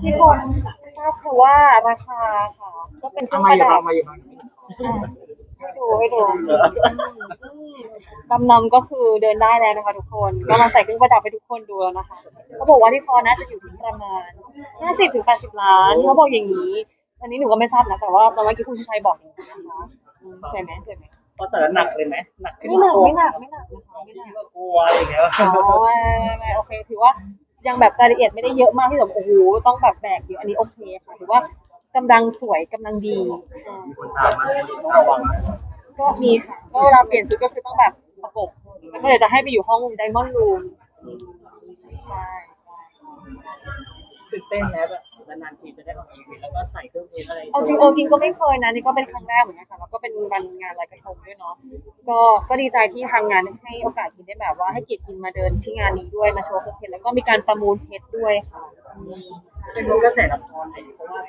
ที่คงทราบคือว่าราคาค่ะ ก็เป็นเครื่องทำไมประอยู่ดับทำไมอยู่อะให้ดูให้ดูอืมดำนำก็คือเดินได้แล้วนะคะทุกคน ก็มาใส่เครื่องประดับให้ทุกคนดูแล้วนะคะเขาบอกว่าที่คอน่าจะอยู่ที่ประมาณ 50ถึง80 ล้านเขาบอกอย่างนี้ อันนี้หนูก็ไม่ทราบนะแต่ว่าตอนเมื่อกี้คุณชูชัยบอกอย่างนี้นะคะอืมสวยไหมสวยไหมพอเสริมหนักเลยไหมหนักขึ้นไม่หนักตัวไม่หนักไม่หนักนะคะไม่หนักที่ว่ากลัวอะไรอย่างเงี้ยอ๋อไม่ไม่ไม่โอเคถือว่า ยังแบบรายละเอียดไม่ได้เยอะมากที่แบบโอ้โหต้องแบบแบกเยอะอันนี้โอเคค่ะถือว่ากำลังสวยกำลังดีอ่าคนตามมาระวังก็มีค่ะก็เวลาเปลี่ยนชุดก็คือต้องแบบประกบแล้วก็เดี๋ยวจะให้ไปอยู่ห้องไดมอนด์รูมใช่ใช่ ตื่นเต้นแล้วแบบนานๆทีจะได้ออกอีเวนต์แล้วก็ใส่เครื่องเพชรอะไร เอาจริงเออกินก็ไม่เคยนะนี่ก็เป็นครั้งแรกเหมือนกันค่ะแล้วก็ เป็นวันงานลอยกระทงด้วยเนาะก็ก็ดีใจที่ทางงานให้โอกาสกินได้แบบว่าให้เกียรติกินมาเดินที่งานนี้ด้วยมาโชว์เครื่องเพชรแล้วก็มีการประมูลเพชรด้วยค่ะอืมเป็นรู้กระแสละครเลยเพราะว่า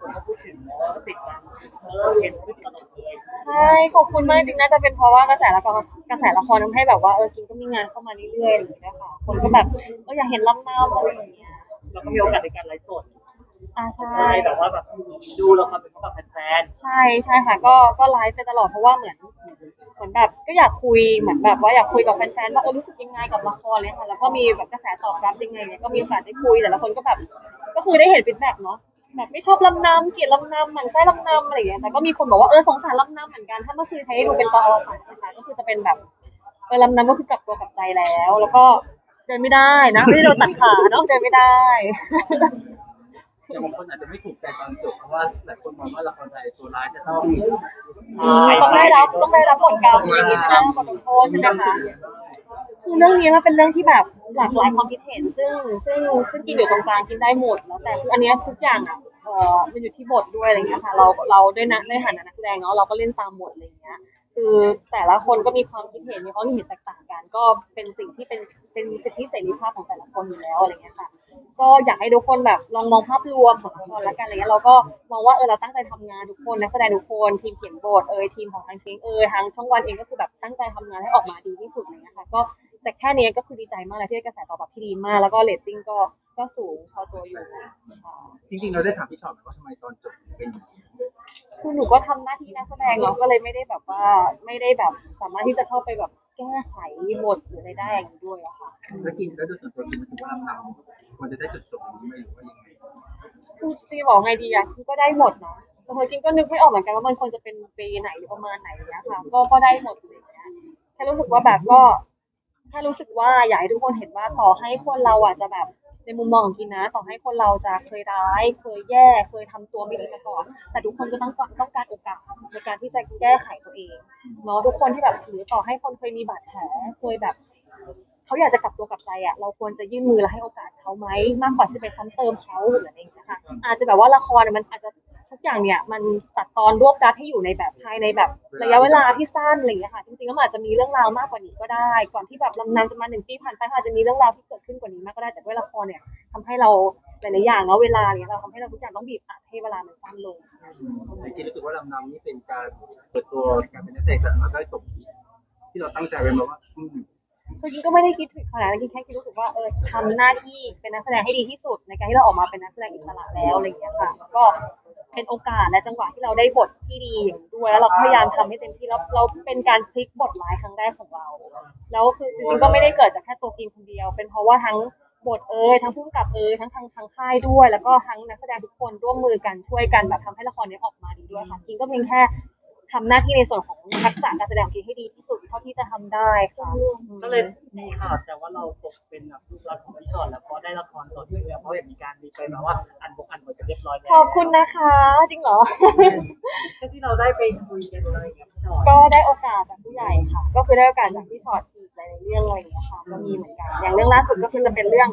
คนก็พูดถึงแล้วก็ติดตามเออเห็นขึ้นตลอดเลยใช่ขอบคุณมากจริงน่าจะเป็นเพราะว่ากระแสละครกระแสละครทำให้แบบว่าเออกินก็มีงานเข้ามาเรื่อยๆอะไรอย่างเงี้ยค่ะคนก็แบบเอออยากเห็นลำน้ำอะไรอย่างเงี้ยแล้วก็มีโอกาสในการไลฟ์สด อ่าใช่ ใช่แบบว่าแบบดูละครเป็นกับแฟนใช่ใช่ค่ะก็ก็ไลฟ์ไปตลอดเพราะว่าเหมือนเหมือนแบบก็อยากคุยเหมือนแบบว่าอยากคุยกับแฟนๆว่าเออรู้สึกยังไงกับละครเลยค่ะแล้วก็มีแบบกระแสตอบรับยังไงเนี่ยก็มีโอกาสได้คุยแต่ละคนก็แบบก็คือได้เห็นฟีดแบ็กเนาะแบบไม่ชอบลำน้ำเกลียดลำน้ำหมันไส้ลำน้ำอะไรอย่างเงี้ยแต่ก็มีคนบอกว่าเออสงสารลำน้ำเหมือนกันถ้าเมื่อคืนใครได้ดูเป็นตอนอวสานนะคะก็คือจะเป็นแบบเออลำน้ำก็คือกลับตัวกลับใจแล้ว แล้วก็เดินไม่ได้นะไม่ได้โดนตัดขาเนาะเดินไม่ได้ๆ แต่บางคนอาจจะไม่ถูกใจตอนจบเพราะว่าหลายคนมองว่าละครไทยตัวร้ายจะต้องอืมต้องได้รับต้องได้รับบทกรรมอย่างนี้ใช่ไหมบทลงโทษใช่ไหมคะคือเรื่องนี้มันเป็นเรื่องที่แบบหลากหลายความคิดเห็น ซึ่งซึ่งซึ่งกินอยู่ตรงกลางกินได้หมดแล้วแต่คืออันเนี้ยทุกอย่างอะเออมันอยู่ที่บทด้วยอะไรเงี้ยค่ะ เราเราด้วยนะในฐานะนักแสดงเนาะเราก็เล่นตามบทอะไรเงี้ยคือแต่ละคนก็มีความคิดเห็นมีความคิดเห็นแตกต่างกัน ก็เป็นสิ่งที่เป็นเป็นสิทธิเสรีภาพของแต่ละคนอยู่แล้วอะไรเงี้ยค่ะ ก็อยากให้ทุกคนแบบลองมองภาพรวมของละครแล้วกันอะไรเงี้ยเราก็มองว่าเออเราตั้งใจทำงานทุกคนนักแสดงทุกคนทีมเขียนบทเอยทีมของทางเชงเอยทางช่องวันเองก็คือแบบตั้งใจทำงานให้ออกมาดีที่สุดอะไรเลยนะคะก็แต่แค่นี้ก็คือดีใจมากเลยที่ได้กระแสตอบรับที่ดีมาก แล้วก็เรตติ้งก็ก็สูงพอตัวอยู่ค่ะจริง ๆ เราได้ถามพี่ชอตไหมว่าทำไมตอนจบเป็นอย่างนี้คือหนูก็ทำหน้าที่นักแสดงเนาะก็เลยไม่ได้แบบว่าไม่ได้แบบสามารถที่จะเข้าไปแบบ แก้ไขบทหรืออะไรได้อย่างนี้ด้วยอะค่ะ แล้วกินแล้วโดยส่วนตัวกินรู้สึกว่าลำนำควรจะได้จบจบอย่างนี้ไหมหรือว่ายังไงคือจีบอกไงดีอะคือก็ได้หมดนะแต่เธอกินก็นึกไม่ออกเหมือนกันว่ามันควรจะเป็นเวไหนหรือประมาณไหนอย่างเงี้ยค่ะ ก็ก็ได้หมดเลยเนี้ยแค่รู้สึกว่าแบบก็แค่รู้สึกว่าอยากให้ทุกคนเห็นว่าต่อให้คนเราอะจะแบบ ในมุมมองของกินนะ ต่อให้คนเราจะเคยร้าย เคยแย่ เคยทำตัวไม่ดีมาก่อน แต่ทุกคนก็ต้องการต้องการโอกาสในการที่จะแก้ไขตัวเองเนาะทุกคนที่แบบหรือต่อให้คนเคยมีบาดแผลเคยแบบเขาอยากจะกลับตัวกลับใจอะเราควรจะยื่นมือและให้โอกาสเขาไหมมากกว่าที่ไปซ้ำเติมเขาหรืออะไรอย่างเงี้ยค่ะอาจจะแบบว่าละครมันอาจจะ อย่างเนี่ยมันตัดตอนรวบรัดให้อยู่ในแบบภายในแบบระยะเวลาที่สั้นอะไรอย่างเงี้ยค่ะจริงๆแล้วมันอาจจะมีเรื่องราวมากกว่านี้ก็ได้ ก่อนที่แบบลำนานจะมาหนึ่งปีผ่านไปเขาอาจจะมีเรื่องราวที่เกิดขึ้นกว่านี้มากก็ได้แต่ด้วยละครเนี่ยทำให้เราหลายๆอย่างเนาะเวลาเนี่ยเราทำให้เราทุกอย่างต้องบีบอัดให้เวลามันสั้นลงแต่กินรู้สึกว่าลำนำนี่เป็นการเปิดตัวการเป็นนักแสดงสามารถได้สมที่เราตั้งใจไว้มาว่าอืมคือจริงก็ไม่ได้คิดถึงขนาดนั้นจริงแค่คิดรู้สึกว่าเออทำหน้าที่เป็นนักแสดงให้ดีที่สุด ในการที่เราออกมาเป็นนักแสดงอิสระแล้วอะไรอย่างเงี้ยค่ะแล้วก็ เป็นโอกาสและจังหวะที่เราได้บทที่ดีอย่างนี้ด้วยแล้วเราก็พยายามทำให้เต็มที่แล้วเราเป็นการพลิกบทร้ายครั้งแรกของเรา แล้วคือจริงๆก็ไม่ได้เกิดจากแค่ตัวกินคนเดียว เป็นเพราะว่าทั้งบทเอ่ยทั้งผู้กำกับเอ่ยทั้งทางทางค่ายด้วย แล้วก็ทั้งนักแสดงทุกคนร่วมมือกันช่วยกันแบบทำให้ละครนี้ออกมาดีด้วยค่ะกินก็เพียงแค่ ทำหน้าที่ในส่วนของทักษะการแสดงของกินให้ดีที่สุดเท่าที่จะทำได้ค่ะก็เลยมีข่าวแต่ว่าเราตกเป็นแบบลูกรักของพี่ชอตแล้วเพราะได้ละครต่อเนื่องเพราะเห็นมีการมีไปแบบว่าอันบกอันบทกันเรียบร้อยแล้วขอบคุณนะคะ จริงเหรอแค่ที่เราได้ไปคุยกันอะไรอย่างเงี้ยพี่ชอตก็ได้โอกาสจากผู้ใหญ่ค่ะ ก็คือได้โอกาสจากพี่ชอตอีกหลายๆเรื่องอะไรอย่างเงี้ยค่ะก็มีเหมือนกัน อย่างเรื่องล่าสุดก็คือจะเป็นเรื่อง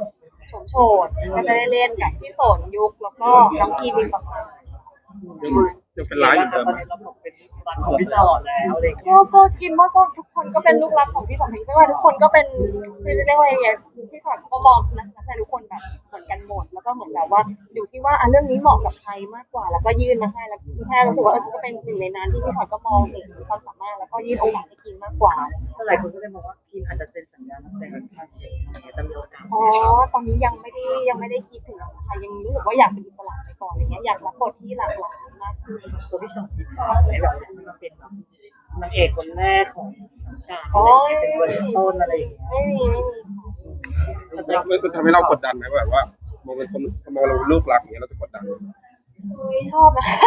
โฉมโฉดก็จะได้เล่นกับพี่สนยุคแล้วก็น้องทีวินประภา ยังเป็นร้ายอยู่เดิมตอนนี้เราบอกเป็นรักของพี่ชอตแล้วอะไรอย่างเงี้ยก็ก็กินว่าก็ทุกคนก็เป็นลูกรักของพี่สนถึงไม่ว่าทุกคนก็เป็นคือจะเรียกว่ายังไงพี่ชอตเขาก็มองนะนักแสดงทุกคนแบบเหมือนกันหมดแล้วก็เหมือนแบบว่าอยู่ที่ว่าอะเรื่องนี้เหมาะกับใครมากกว่า แล้วก็ยื่นมาให้แล้วแค่รู้สึกว่าเออก็เป็นหนึ่งในนั้นที่พี่ชอตก็มองเห็นความสามารถแล้วก็ยื่นโอกาสให้กินมากกว่าหลายคนก็เลยมองว่าพีนอาจจะเซ็นสัญญานักแสดงกับค่ายเชฟอะไรเงี้ยจะมีโอกาสอ๋อ ตอนนี้ยังไม่ได้ยังไม่ได้คิดถึงค่ะยังรู้สึกว่าอยากเป็นอิสระไปก่อนอะไรเงี้ยอยากรับบทที่หลากหลายมากขึ้นตัวพี่ชอตที่ผ่านไหมแบบอยากให้มาเป็นแบบนางเอกคนแรกของสังกัดโอ้ยเป็นเบอร์ต้นอะไรอย่างเงี้ยไม่มีไม่มีค่ะมันมันทำให้เรากดดันไหมแบบว่ามองเป็นคนมองเราเป็นลูกรักอย่างเงี้ยเราจะกดดันไหมไม่ ชอบนะคะ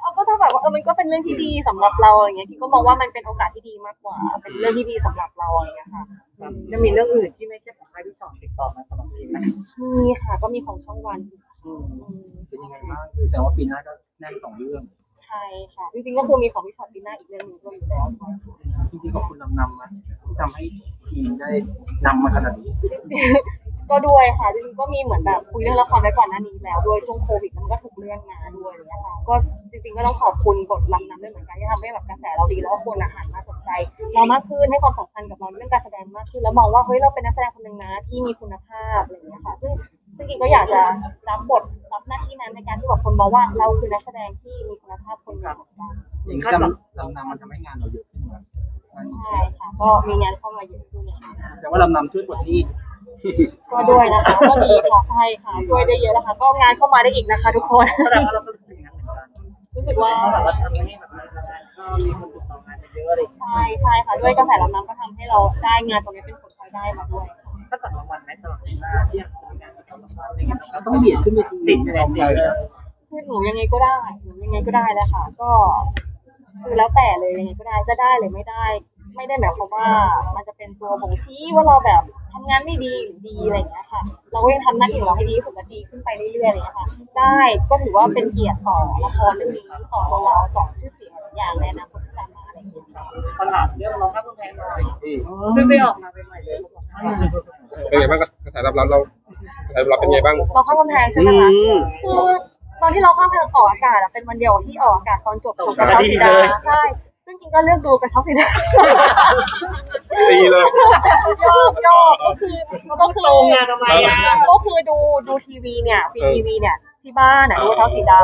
เอาก็ถ้าแบบว่าเออมันก็เป็นเรื่องที่ดีสำหรับเราอย่างเงี้ยคิดก็มองว่ามันเป็นโอกาสที่ดีมากกว่า เป็นเรื่องที่ดีสำหรับเราอะไรเงี้ยค่ะครับยังมีเรื่องอื่นที่ไม่ใช่ของค่ายพี่ชอตติดต่อมาสำหรับพี่ไหมมีค่ะก็มีของช่องวันอืมอืมเป็นยังไงบ้างคือแสดงว่าปีหน้าก็แน่นสองเรื่อง ใช่ค่ะ จริงๆก็คือมีของพี่ช็อตปีหน้าอีกเรื่องหนึงด้วยอยู่แล้วค่ะ จริงๆขอบคุณนำนำมาที่ทำให้ทีมได้นำมาขนาดนี้จริงๆ ก็ด้วยค่ะจริงๆก็มีเหมือนแบบคุยเรื่องละครไว้ก่อนหน้านี้แล้วด้วยช่วงโควิดแล้วมันก็ถูกเลื่อนมาด้วยอะไรอย่างเงี้ยค่ะก็จริงๆก็ต้องขอบคุณบทลำนั้นด้วยเหมือนกันที่ทำให้แบบกระแสเราดีแล้วก็คนอาหารมาสนใจ เรามากขึ้นให้ความสำคัญกับเราเรื่องการแสดงมากขึ้น แล้วมองว่าเฮ้ยเราเป็นนักแสดงคนหนึ่งนะที่มีคุณภาพอะไรอย่างเงี้ยค่ะซึ่งซึ่งกินก็อยากจะรับบทรับหน้าที่นั้นในการที่แบบคนมองว่าเราคือนักแสดงที่มีคุณภาพคนหนึ่งเหมือนกันอย่างนี้ลำลำนำมันทำให้งานเราเยอะขึ้นไหมใช่ค่ะก็มีงานเข้ามาเยอะขึ้นค่ะแต่ว่าลำนำช่วยกดที่ ก็ด้วยนะคะก็ดีค่ะใช่ค่ะช่วยได้เยอะแล้วค่ะก็งานเข้ามาได้อีกนะคะ ทุกคนแสดงว่าเราก็รู้สึกอย่างนั้นเหมือนกันรู้สึกว่า เพราะแบบว่าทำให้แบบงานเข้ามีคนติดต่องานเยอะอะไรอย่างเงี้ยใช่ใช่ค่ะด้วยกระแสรับน้ำก็ทำให้เราได้งานตรงนี้เป็นผลพลอยได้มาด้วยค่ะถ้าเกิดรางวัลไหมตลอดเวลาที่อยากจะมีงานประกอบรางวัลอะไรอย่างเงี้ยเราต้องเบียดขึ้นไปทีติดในลองใจใจเลเลยยคือหนูยังไงก็ได้หนูยังไงก็ได้แหล้วค่ะ ก็คือแล้วแต่เลยยังไงก็ได้จะได้หรือไม่ได้ ไม่ได้หมายความว่ามันจะเป็นตัวบ่งชี้ว่าเราแบบทำงานไม่ดีหรือดีอะไรอย่างเงี้ยค่ะ เราก็ยังทำหน้าที่ของเราให้ดีที่สุดและดีขึ้นไปเรื่อยๆอะไรอย่างเงี้ยค่ะ ได้ก็ถือว่าเป็นเกียรติต่อละครเรื่องนี้ต่อตัวเราต่อชื่อเสียงอย่างในอนาคตที่ตามมาอะไรอย่างเงี้ยค่ะปัญหาเรื่องร้องข้ามกำแพงหน่อยอืมเพิ่งไปออกมาใหม่ๆเลยเขาบอกว่าเป็นไงบ้างกระแสรับรับเรากระแสรับเป็นไงบ้างเราข้ามกำแพงใช่ไหมคะคือตอนที่เราข้ามกำแพงออกอากาศอะเป็นวันเดียวที่ออกอากาศตอนจบของกระเช้าสีดาใช่ ซึ่งกินก็เลือกดูกระเช้าสีดาตีเลย โยกโยกก็คือก็คือโรงงานทำไมอะก็คือดูดูทีวีเนี่ยฟรีทีวีเนี่ยที่บ้านอะดูกระเช้าสีดา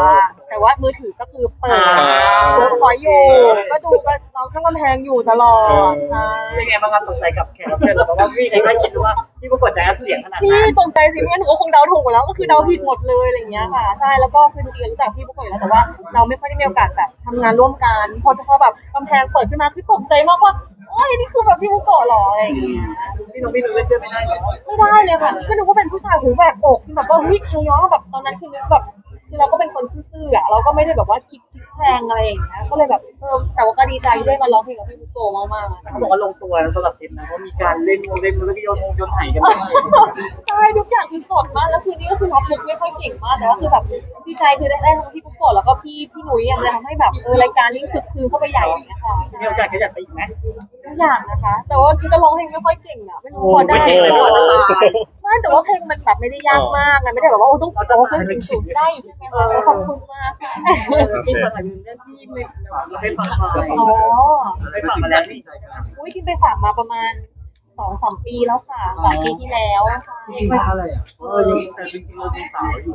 แต่ว่ามือถือก็คือเปิดอ่า เวิร์กพอยต์อยู่ ก็ดูก็เราข้ามกำแพงอยู่ตลอดใช่ เป็นไงบ้างครับตกใจกับแขกรับเชิญเราเพราะว่าพี่ใครคาดคิดว่าพี่ประกวดใจอัดเสียงขนาดพี่นั้นตรงใจสิเนี่ยหนูก็คงเดาถูกหมดแล้วก็คือเดาผิดหมดเลยอะไรอย่างเงี้ยค่ะใช่แล้วก็คือจริงๆรู้จักพี่ปุ๊กโกะอยู่แล้วแต่ว่า เราไม่ค่อยได้มีโอกาสแบบทำงานร่วมกันพอพอแบบกำแพงเปิดขึ้นมาคือตกใจมากว่าโอ้ยนี่คือแบบพี่ปุ๊กโกะเหรออะไรอย่างเงี้ยพี่น้องพี่นุ้ยเชื่อไม่ได้เหรอไม่ได้เลยค่ะก็นึกว่าเป็นผู้ชายหูแหวกอกแบบว่าเฮ้ยใครย้อนแบบตอนนั้นคือนึกแบบคือเราก็เป็นคนซื่อๆอะเราก็ไม่ได้แบบว่าคิดคิดแพงอะไรอย่างเงี้ยก็เลยแบบเออแต่ว่าก็ดีใจที่ได้มาร้องเพลงกับพี่ปุ๊กโกะมากๆอะเขาบอกว่าลงตัวสำหรับทีมนะว่ามีการเล่นวงเล่นมือแล้วก็โยนวงโยนไหกันด้วยใช่ทุกอย่างคือสดมากแล้วคือนี่ก็คือรับมุกไม่ค่อยเก่งมากแต่ว่าคือแบบดีใจคือได้ได้ทั้งพี่ปุ๊กโกะแล้วก็พี่พี่หนุ่ยอะเลยทำให้แบบเออรายการนี้คือคืนเข้าไปใหญ่อย่างเงี้ยค่ะใช่ มีโอกาสก็อยากไปอีกไหม ทุกอย่างนะคะ แต่ว่าคือจะร้องเพลงไม่ค่อยเก่งอะไม่รู้พอได้โอ้ไหโหมไม่แต่ว่าเพลงมันแบบไม่ได้ยากมากนะไม่ได้แบบว่าโอ้ต้องโอ้เครื่องเสียงสูงได้อยู่ใช่ไหมคะก็ขอบคุณมากค่ะมีสถานเรื่องที่ไม่ให้ฟังมาอ๋อให้ฟังมาแล้วนี่อุ้ยกินไปฝากมาประมาณ สองสามปีแล้วค่ะสามปีที่แล้วใช่ไม่อะไรอะเออยังแต่จริงๆเราเป็นสาวอยู่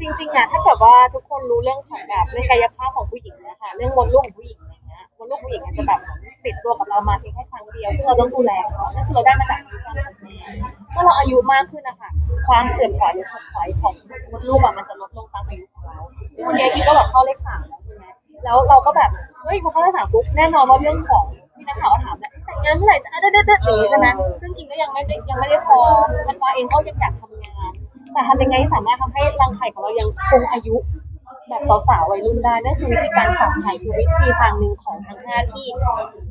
จริงๆอะถ้าเกิดว่าทุกคนรู้เรื่องของแบบเรื่องกายภาพของผู้หญิงนะคะเรื่องมดลูกของผู้หญิงอะไรเงี้ยมดลูกผู้หญิงอาจจะแบบติดตัวกับเรามาเพียงแค่ครั้งเดียว ซึ่งเราต้องดูแลเขานั่นคือเราได้มาจากพันธุกรรมของแม่เมื่อเราอายุมากขึ้นนะคะความเสื่อมถอยหรือถดถอยของมดลูกอะมันจะลดลงตามอายุของเราซึ่งวันนี้กินก็แบบเข้าเลขสามแล้วใช่ไหมแล้วเราก็แบบเฮ้ยพอเข้าเลขสามปุ๊บแน่นอนว่าเรื่องของ ที่นักข่าวก็ถามแหละแต่งงานเมื่อไหร่จะอะเด็ดเด็ดเด็ดอย่างนี้ใช่ไหมซึ่งกินก็ยังไม่ได้ยังไม่ได้พอพันวาเองก็ยังอยากทำงาน แต่ทำยังไงที่สามารถทำให้รังไข่ของเรายังคงอายุ แบบสาวๆวัยรุ่นได้นั่นคือวิธีการฝากไข่คือวิธีทางหนึ่งของทางแพทย์ที่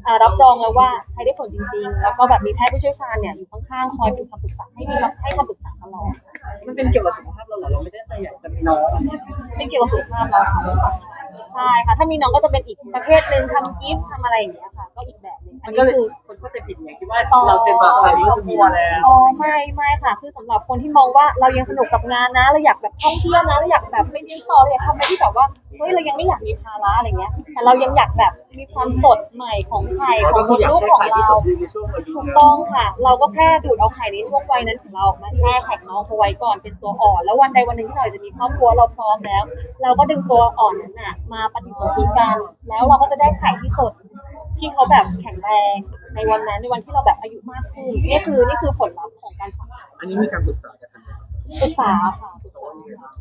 อ่ารับรองแล้วว่าใช้ได้ผลจริง ๆ แล้วก็แบบมีแพทย์ผู้เชี่ยวชาญเนี่ยอยู่ข้างๆคอยเป็นคำปรึกษาให้มีคำให้คำปรึกษาตลอดมันเป็นเกี่ยวกับสุขภาพเราเหรอเราไม่ได้แต่อยากจะมีน้องไม่เกี่ยวกับสุขภาพเราค่ะใช่ค่ะ ถ้ามีน้องก็จะเป็นอีกประเภทหนึ่งทำกิฟต์ทำอะไรอย่างเงี้ยค่ะ ก็อีกแบบหนึงอัมันนก็นี้เลยคือ คนเข้าใจผิดไงคิดว่าเราเป็นแบบสามีครอบครัวแล้วอ๋อไม่ไม่ค่ะ คือสำหรับคนที่มองว่าเรายังสนุกกับงานนะ เราอยากแบบท่องเที่ยวนะเราอยากแบบไปเรียนต่อเราอยากทำอะไรที่แบบว่าเฮ้ยเรายังไม่อยากมีภาระอะไรเงี้ย แต่เรายังอยากแบบมีความสดใหม่ของไข่ของมดลูกของเราถูกต้องค่ะ เราก็แค่ดูดเอาไข่ในช่วงวัยนั้นของเราออกมาแช่แข็งน้องเขาไว้ก่อนเป็นตัวอ่อน แล้ววันใดวันหนึ่งที่เราจะมีครอบครัวเราพร้อมแล้ว เราก็ดึงตัวอ่อนนั้นน่ะมาปฏิสนธิกันแล้วเราก็จะได้ไข่ที่สด ที่เขาแบบแข็งแรงในวันนั้นในวันที่เราแบบอายุมากขึ้นนี่คือนี่คือผลลัพธ์ของการฝังไข่นนี้มีการปรึกษากันทางไหนปรึกษาค่ะปรึกษาค่ะ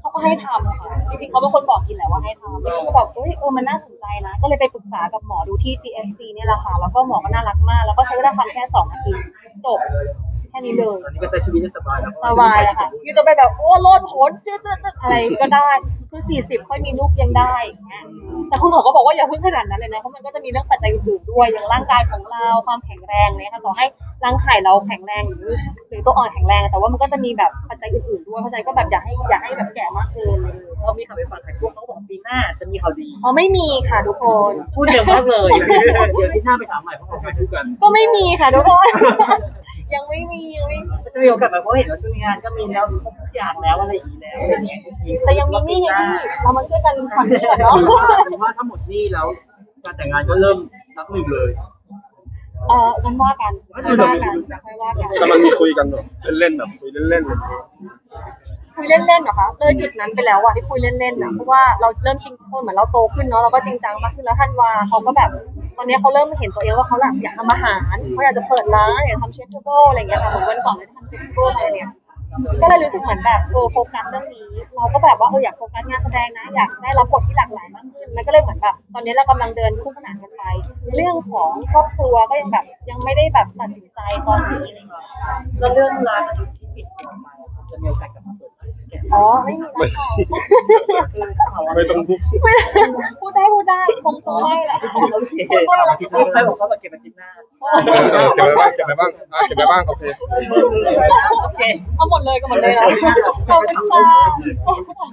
เขาก็ให้ทำค่ะจริงๆเขาเป็นคนบอกกินแหละว่าให้ทำแล้วก็แบบเอ้ยเออมันน่าสนใจนะ ก็เลยไปปรึกษากับหมอดูที่ GFC เนี่ยแหละค่ะ แล้วก็หมอก็น่ารักมาก แล้วก็ใช้เวลาทำแค่สองนาทีจบแค่นี้เลยตอนนี้ก็ใช้ชีวิตได้สบายแล้วสบายอะค่ะคือจะไปแบบโอ้โลดโผนจืดๆอะไรก็ได้คือสี่สิบค่อยมีลูกยังได้อย่างเงี้ย แต่คุณหมอก็บอกว่าอย่าเพิ่งขนาดนั้นเลยนะเพราะมันก็จะมีเรื่องปัจจัยอื่นๆด้วยอย่างร่างกายของเราความแข็งแรงเลยค่ะต่อให้ร่างไข่เราแข็งแรงหรือหรือตัวอ่อนแข็งแรง แต่ว่ามันก็จะมีแบบปัจจัยอื่นๆด้วยเพราะฉะนั้นก็แบบอย่าให้อย่าให้แบบแก่มากเกินเลยพอมีข่าวไปฟังใครพวกเขาบอกปีหน้าจะมีข่าวดีอ๋อไม่มีค่ะทุกคนพูดเร็วมากเลยเดี๋ยวที่หน้าไปถามใหม่เพราะเราไปคู่กัน ก็ไม่มีค่ะทุกคน ยังไม่มียังไม่มีจะมีโอกาสไหมเพราะเห็นว่าช่วงงานก็มีแล้วครบทุกอย่างแล้วอะไรอย่างนี้แล้วอะไรอย่างเงี้ยแต่ยังมีหนี่ไงพี่เรามาช่วยกันผ่อนหนี่ก่อนเนาะหรือว่าหรือว่าถ้าหมดหนี้แล้วการแต่งงานก็เริ่มนับหนึ่งเลยเอองั้นว่ากันค่อยว่ากันค่อยว่ากันแต่มันมีคุยกันแบบเล่นๆแบบคุยเล่นๆแบบคุยเล่นๆเหรอคะเลยจุดนั้นไปแล้วอะที่คุยเล่นๆอะเพราะว่าเราเริ่มจริงคนเหมือนเราโตขึ้นเนาะเราก็จริงจังมากขึ้นแล้วท่านวาเขาก็แบบ ตอนนี้เขาเริ่มเห็นตัวเองว่าเขาอยากอยากทำอาหารเขาอยากจะเปิดร้านอยากทำเชฟเทเบิลอะไรอย่างเงี้ยค่ะเหมือนวันก่อนเลยที่ทำเชฟเทเบิลมาเนี่ยก็เลยรู้สึกเหมือนแบบเออโฟกัสเรื่องนี้ เราก็แบบว่าเอออยากโฟกัสงานแสดงนะ อยากได้รับบทที่หลากหลายมากขึ้นมันก็เลยเหมือนแบบ ตอนนี้เรากำลังเดินคู่ขนานกันไป เรื่องของครอบครัวก็ยังแบบยังไม่ได้แบบตัดสินใจตอนนี้อะไรเงี้ยแล้วเรื่องร้านอาหารที่ปิดตัวไปจะมีโอกาสกลับมาเปิดแก่ อ๋อไม่มีแล้วค่ะคือข่าวว่าไม่ต้องพูดพูดได้พูดได้คงตัวได้แหละโอเคใครบอกเขาแบบเก็บอาทิตย์หน้าเออเออเก็บไว้บ้างเก็บไว้บ้างอะเก็บไว้บ้างโอเคโอเคเอาหมดเลยก็หมดเลยเหรอขอบคุณค่ะ